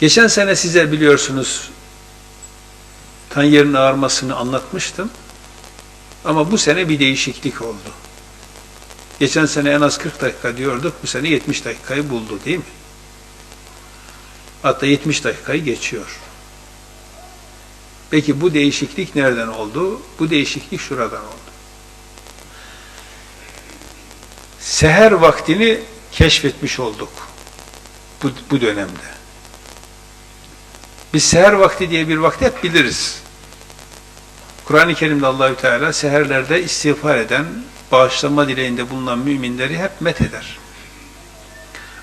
Geçen sene size biliyorsunuz tan yerin ağarmasını anlatmıştım. Ama bu sene bir değişiklik oldu. Geçen sene en az 40 dakika diyorduk, bu sene 70 dakikayı buldu değil mi? Hatta 70 dakikayı geçiyor. Peki bu değişiklik nereden oldu? Bu değişiklik şuradan oldu. Seher vaktini keşfetmiş olduk bu, bu dönemde. Biz seher vakti diye bir vakti hep biliriz. Kur'an-ı Kerim'de Allahü Teala seherlerde istiğfar eden, bağışlanma dileğinde bulunan müminleri hep met eder.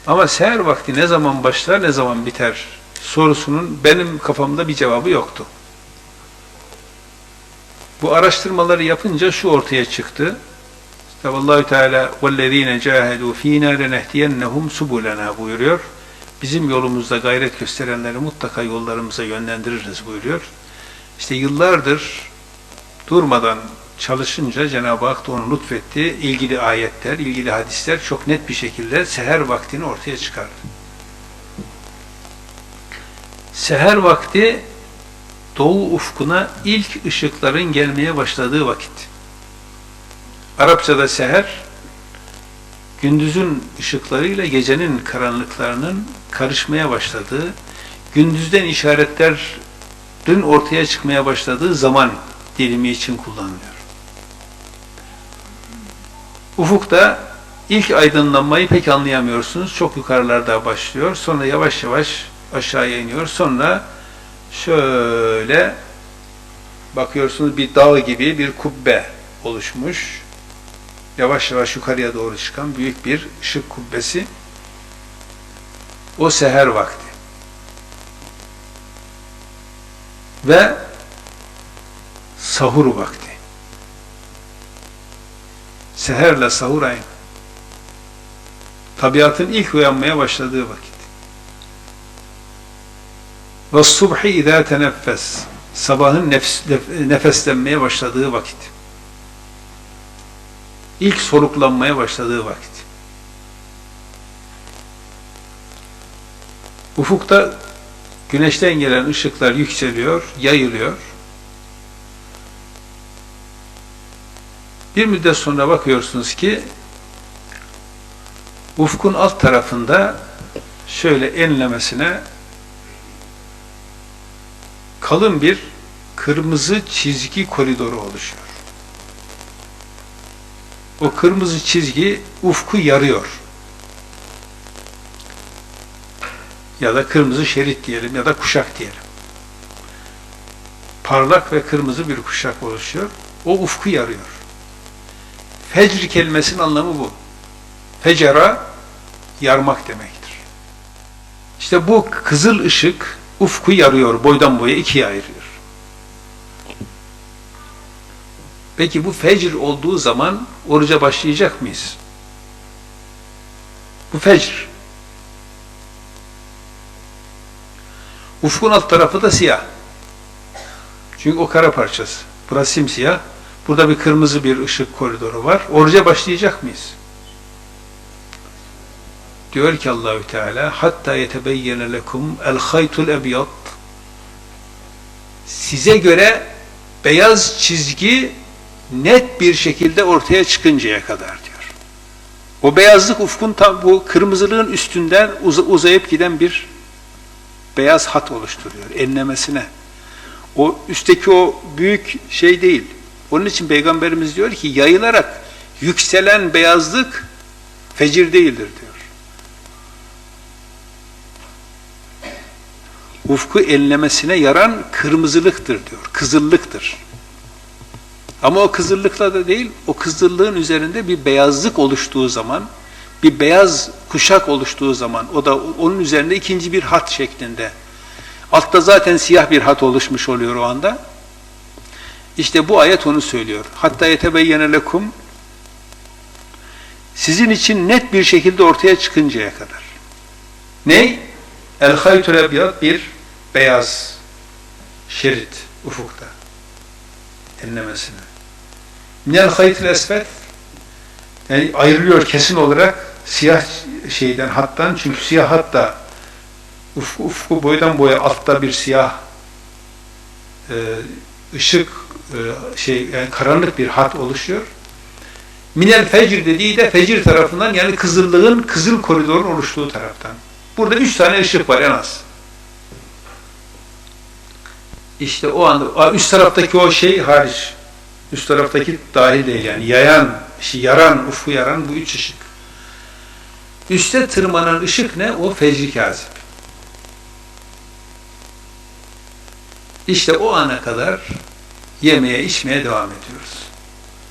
Ama seher vakti ne zaman başlar, ne zaman biter sorusunun benim kafamda bir cevabı yoktu. Bu araştırmaları yapınca şu ortaya çıktı. İşte Allahü Teala "Vellezîne câhedû fînâ lenehdiyennehum subulena" buyuruyor. Bizim yolumuzda gayret gösterenleri mutlaka yollarımıza yönlendiririz buyuruyor. İşte yıllardır durmadan çalışınca Cenab-ı Hak da onu lütfetti. İlgili ayetler, ilgili hadisler çok net bir şekilde seher vaktini ortaya çıkardı. Seher vakti doğu ufkuna ilk ışıkların gelmeye başladığı vakit. Arapçada seher, gündüzün ışıklarıyla gecenin karanlıklarının karışmaya başladığı, gündüzden işaretlerin ortaya çıkmaya başladığı zaman dilimi için kullanılıyor. Ufukta ilk aydınlanmayı pek anlayamıyorsunuz. Çok yukarılarda başlıyor. Sonra yavaş yavaş aşağıya iniyor. Sonra şöyle bakıyorsunuz bir dağ gibi bir kubbe oluşmuş. Yavaş yavaş yukarıya doğru çıkan büyük bir ışık kubbesi. O seher vakti. Ve sahur vakti. Seherle sahur aynı. Tabiatın ilk uyanmaya başladığı vakit. Ve subhi izâ teneffes. Sabahın nefs, nefeslenmeye başladığı vakit. İlk soluklanmaya başladığı vakit. Ufukta güneşten gelen ışıklar yükseliyor, yayılıyor. Bir müddet sonra bakıyorsunuz ki ufkun alt tarafında şöyle enlemesine kalın bir kırmızı çizgi koridoru oluşuyor. O kırmızı çizgi ufku yarıyor. Ya da kırmızı şerit diyelim ya da kuşak diyelim. Parlak ve kırmızı bir kuşak oluşuyor. O ufku yarıyor. Fecr kelimesinin anlamı bu. Fecera yarmak demektir. İşte bu kızıl ışık ufku yarıyor, boydan boya ikiye ayırıyor. Peki bu fecr olduğu zaman oruca başlayacak mıyız? Bu fecr. Ufkun alt tarafı da siyah. Çünkü o kara parçası. Burası simsiyah. Burada bir kırmızı bir ışık koridoru var. Oruca başlayacak mıyız? Diyor ki Allahü Teala hatta yetebeyyene lekum el haytul ebyad size göre beyaz çizgi net bir şekilde ortaya çıkıncaya kadar diyor. O beyazlık ufkun tam bu kırmızılığın üstünden uz uzayıp giden bir beyaz hat oluşturuyor enlemesine. O üstteki o büyük şey değil. Onun için Peygamberimiz diyor ki yayılarak yükselen beyazlık fecir değildir diyor. Ufku enlemesine yaran kırmızılıktır diyor, kızıllıktır. Ama o kızıllıkla da değil, o kızıllığın üzerinde bir beyazlık oluştuğu zaman, bir beyaz kuşak oluştuğu zaman, o da onun üzerinde ikinci bir hat şeklinde. Altta zaten siyah bir hat oluşmuş oluyor o anda. İşte bu ayet onu söylüyor. Hatta yetebeyyene lekum sizin için net bir şekilde ortaya çıkıncaya kadar. Ne? El haytul bir beyaz şerit ufukta enlemesine. Minel haytul esfet yani ayrılıyor kesin olarak siyah şeyden hattan çünkü siyah hat da ufku, ufku boydan boya altta bir siyah e, ışık e, şey yani karanlık bir hat oluşuyor. Minel fecr dediği de fecir tarafından yani kızıllığın kızıl koridorun oluştuğu taraftan. Burada üç tane ışık var en az. İşte o anda üst taraftaki o şey hariç. Üst taraftaki dahil değil yani yayan, şey, yaran, ufku yaran bu üç ışık. Üste tırmanan ışık ne? O fecri kazip. İşte o ana kadar yemeye içmeye devam ediyoruz.